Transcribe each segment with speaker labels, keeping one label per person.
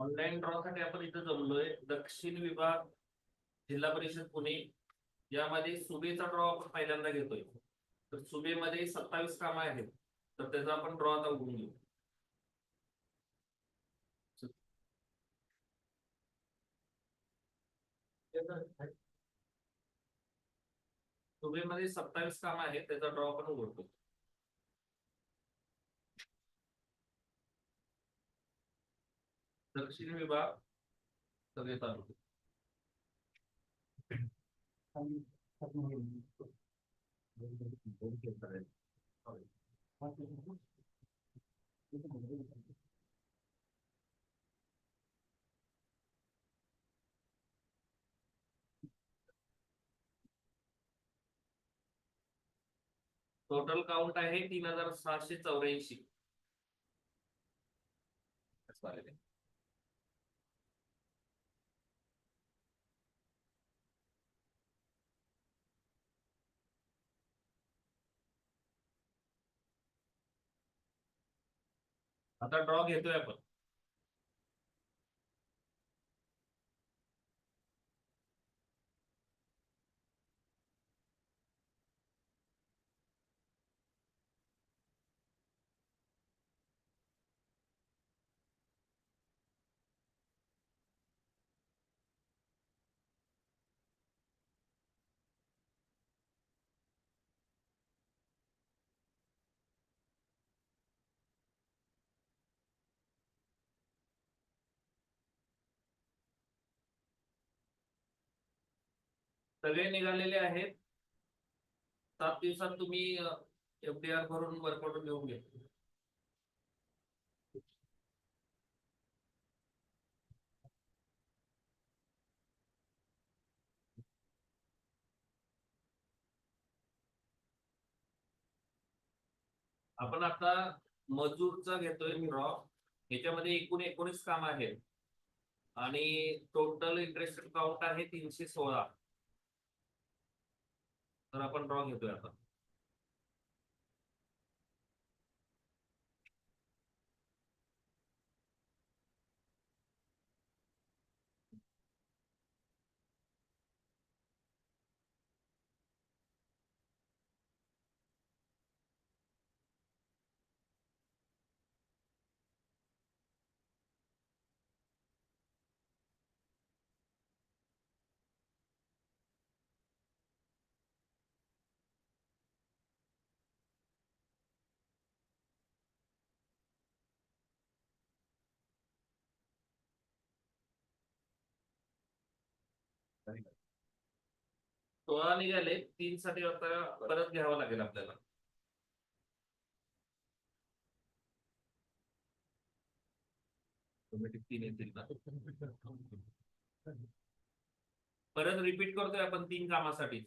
Speaker 1: Online draw साठी आपण इथं जमलोय. दक्षिण विभाग जिल्हा परिषद पुणे. यामध्ये सुबेचा ड्रॉ आपण पहिल्यांदा घेतोय. तर सुबेमध्ये सत्तावीस कामं आहेत. तर त्याचा आपण ड्रॉ आता उघडून घेऊ. सुबेमध्ये सत्तावीस काम आहेत. त्याचा ड्रॉ आपण उघडतो दक्षिण विभाग सगळे तालुके टोटल काउंट आहे तीन हजार सहाशे चौऱ्याऐंशी. आता ड्रॉ घेतोय आपण. सगळे निघालेले आहेत. सात दिवसात तुम्ही एफडीआर भरून वर्कआउट घेऊन घेतले आपण आता मजूरचा घेतोय ड्रॉ याच्यामध्ये एकूण एकोणीस काम आहेत. आणि टोटल इंटरेस्ट काउंट आहे तीनशे सोळा. तर आपण रॉंग घेतोय आता. सोळा निघाले तीन साठी आता परत घ्यावं लागेल आपल्याला. तीन येतील ना? परत रिपीट करतोय आपण तीन कामासाठी.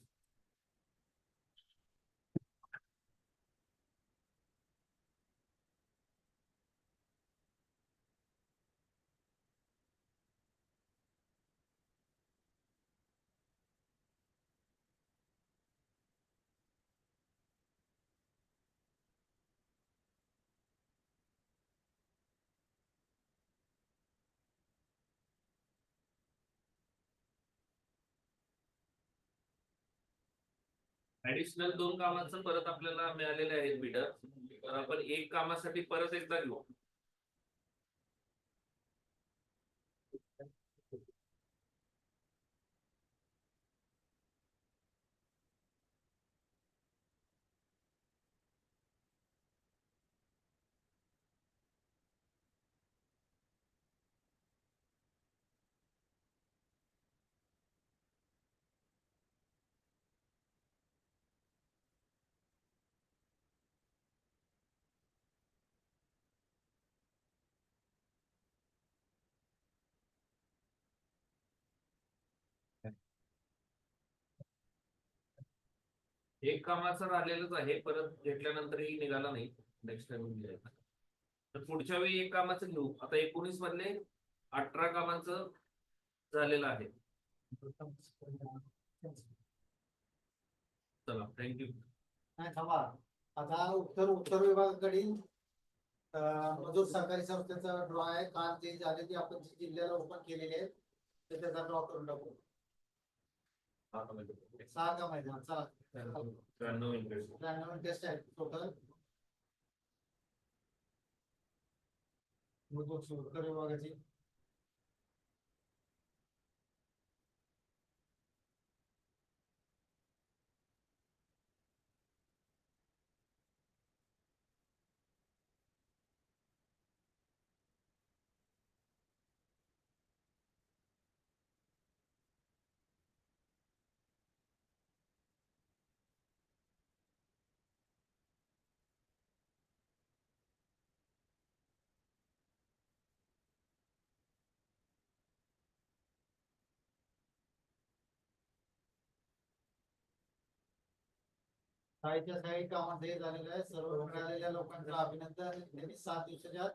Speaker 1: ऍडिशनल दोन कामाचं परत आपल्याला मिळालेले आहेत मीटर तर आपण एक कामासाठी परत एकदा घेऊ. एक कामाचं राहिलेलंच आहे परत घेतल्यानंतरही निघाला नाही. नेक्स्ट टाइम घ्यायचा तर पुढच्या वेळी एक कामाचं घेऊ. आता एकोणीस मधले अठरा कामाचं झालेलं आहे. चला थँक्यू
Speaker 2: थांबा. आता उत्तर उत्तर विभागाकडील मजूर सरकारी संस्थेचा ड्रॉ आहे. काल जे झाले ते आपण जे जिल्ह्याला ओपन केलेले आहेत ते त्याचा ड्रॉ करून टाकू. सहा का माहिती चला.
Speaker 1: त्र्याण्णव
Speaker 2: टेस्ट आहे टोटल मजूर सहकारी विभागाची साईच्या साई कामात हे झालेलं आहे. सर्व मिळालेल्या लोकांचं अभिनंदन. त्यांनी सात दिवसाच्या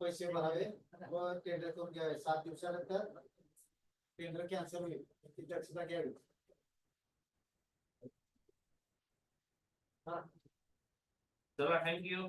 Speaker 2: पैसे भरावे व टेंडर करून घ्यावे. सात दिवसानंतर टेंडर कॅन्सल होईल. याची दक्षता घ्यावी.
Speaker 1: चला थँक्यू